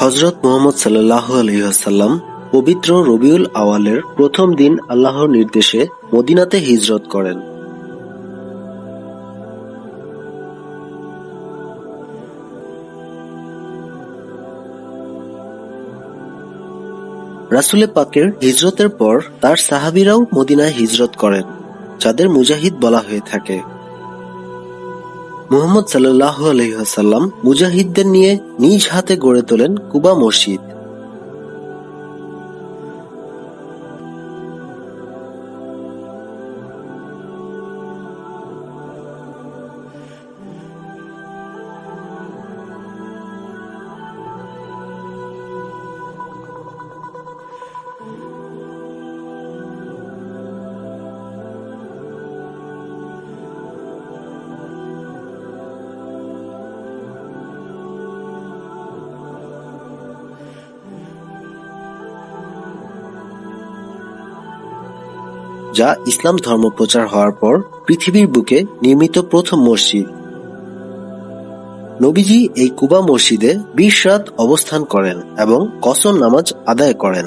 হজরত মোহাম্মদ সাল্লাল্লাহু আলাইহি পবিত্র রবিউল আওয়ালের প্রথম দিন আল্লাহর নির্দেশে মদিনাতে হিজরত করেন। রাসুলে পাকের হিজরতের পর তার সাহাবিরাও মদিনায় হিজরত করেন, যাদের মুজাহিদ বলা হয়ে থাকে। মুহাম্মদ সাল্লাহ আলাইহি মুজাহিদদের নিয়ে নিজ হাতে গড়ে তোলেন কুবা মসজিদ। যা ইসলাম ধর্ম প্রচার হওয়ার পর পৃথিবীর বুকে নির্মিত প্রথম মসজিদ। নবীজি এই কুবা মসজিদে বিশ রাত অবস্থান করেন এবং কসর নামাজ আদায় করেন।